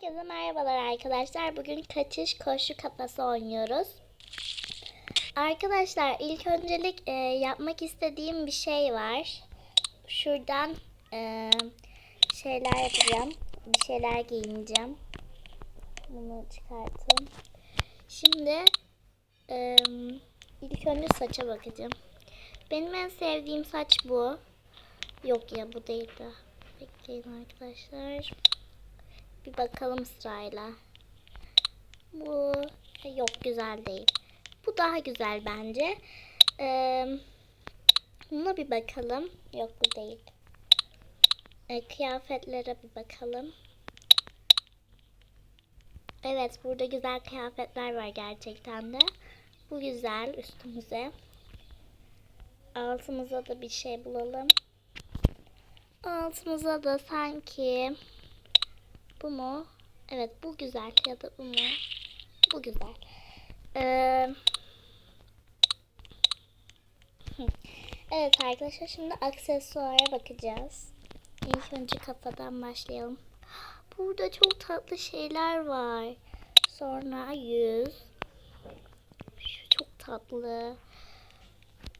Herkese merhabalar arkadaşlar. Bugün kaçış koşu kafası oynuyoruz. Arkadaşlar ilk öncelik e, yapmak istediğim bir şey var. Şuradan e, şeyler yapacağım. Bir şeyler giyineceğim. Bunu çıkartayım. Şimdi e, ilk önce saça bakacağım. Benim en sevdiğim saç bu. Yok ya bu değil de. Bekleyin arkadaşlar. Bir bakalım sırayla. Bu yok güzel değil. Bu daha güzel bence. Ee, buna bir bakalım. Yok bu değil. Ee, kıyafetlere bir bakalım. Evet burada güzel kıyafetler var gerçekten de. Bu güzel üstümüze. Altımıza da bir şey bulalım. Altımıza da sanki bu mu? Evet bu güzel ya da bu mu? Bu güzel. Ee, evet arkadaşlar şimdi aksesuara bakacağız. İlk önce kafadan başlayalım. Burada çok tatlı şeyler var. Sonra yüz. Şu çok tatlı.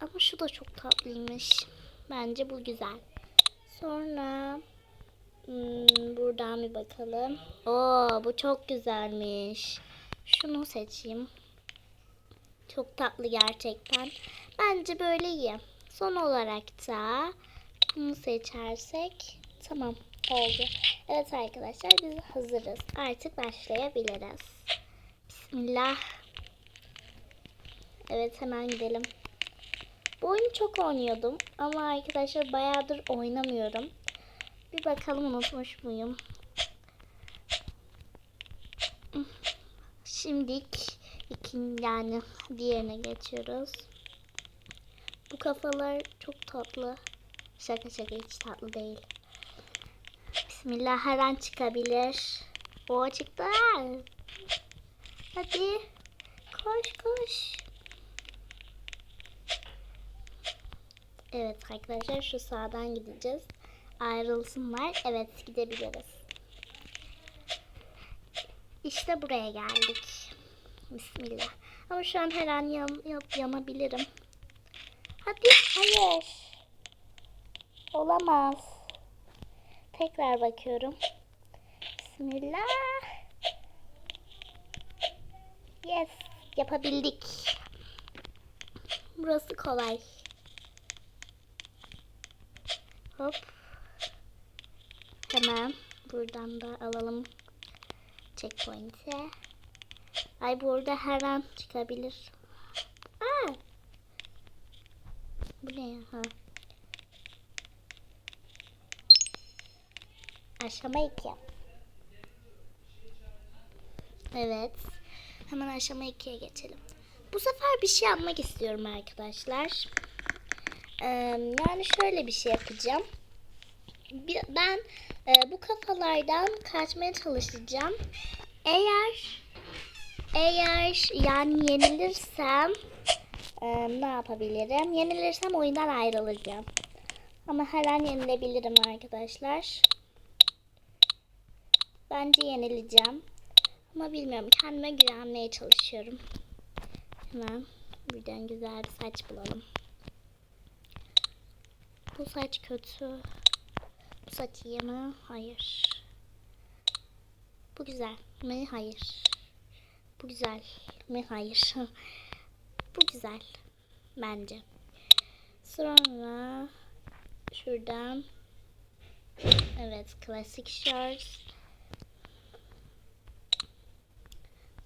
Ama şu da çok tatlıymış. Bence bu güzel. Sonra Hmm, buradan bir bakalım. Oo, bu çok güzelmiş. Şunu seçeyim. Çok tatlı gerçekten. Bence böyle iyi. Son olarak da bunu seçersek tamam oldu. Evet arkadaşlar biz hazırız. Artık başlayabiliriz. Bismillah. Evet hemen gidelim. Bu oyunu çok oynuyordum ama arkadaşlar bayağıdır oynamıyorum. Bir bakalım unutmuş muyum? Şimdilik ikinci yani diğerine geçiyoruz. Bu kafalar çok tatlı. Şaka şaka hiç tatlı değil. Bismillah her an çıkabilir. O çıktı. Hadi. Koş koş. Evet arkadaşlar şu sağdan gideceğiz ayrılsınlar. Evet gidebiliriz. İşte buraya geldik. Bismillah. Ama şu an her an yan, yan, yanabilirim. Hadi hayır. Olamaz. Tekrar bakıyorum. Bismillah. Yes. Yapabildik. Burası kolay. Hop. Hemen buradan da alalım checkpoint'e. Ay burada her an çıkabilir. Aa! Bu ne ya? Ha. Aşama 2. Evet. Hemen aşama 2'ye geçelim. Bu sefer bir şey yapmak istiyorum arkadaşlar. Ee, yani şöyle bir şey yapacağım ben e, bu kafalardan kaçmaya çalışacağım. Eğer eğer yani yenilirsem e, ne yapabilirim? Yenilirsem oyundan ayrılacağım. Ama her an yenilebilirim arkadaşlar. Bence yenileceğim. Ama bilmiyorum. Kendime güvenmeye çalışıyorum. Hemen buradan güzel bir saç bulalım. Bu saç kötü. Bu saç iyi mi? Hayır. Bu güzel mi? Hayır. Bu güzel mi? Hayır. Bu güzel. Bence. Sonra şuradan evet klasik shorts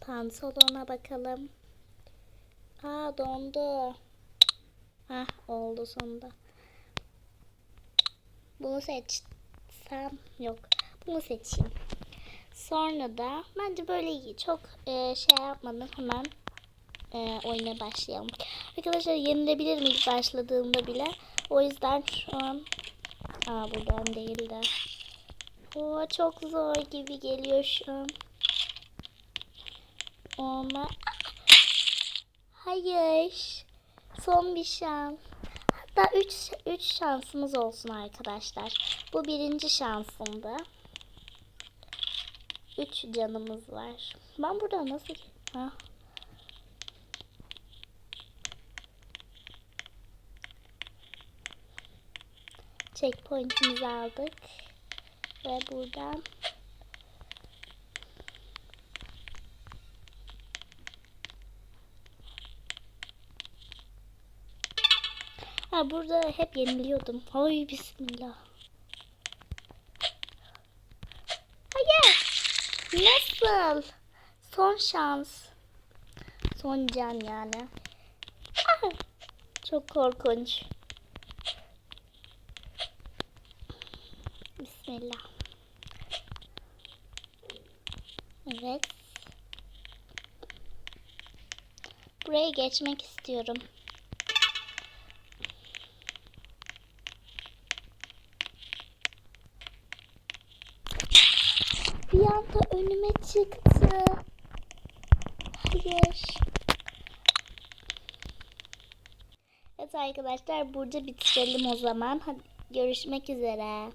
pantolona bakalım. Aa dondu. Hah oldu sonunda. Bunu seçsem yok. Bunu seçeyim. Sonra da bence böyle iyi. Çok e, şey yapmadan hemen e, oyuna başlayalım. Arkadaşlar yenilebilirim ilk başladığımda bile. O yüzden şu an Aa, buradan değil de. Oo, çok zor gibi geliyor şu an. Ona Hayır. Son bir şans. Hatta 3 3 şansımız olsun arkadaşlar. Bu birinci şansımdı. Üç canımız var. Ben burada nasıl... Ha. Checkpoint'imizi aldık. Ve buradan Burada hep yeniliyordum. Ay bismillah. Hayır. Nasıl? Son şans. Son can yani. Ah, çok korkunç. Bismillah. Evet. Buraya geçmek istiyorum. Anda önüme çıktı. Hayır. Evet arkadaşlar burada bitirelim o zaman. Hadi görüşmek üzere.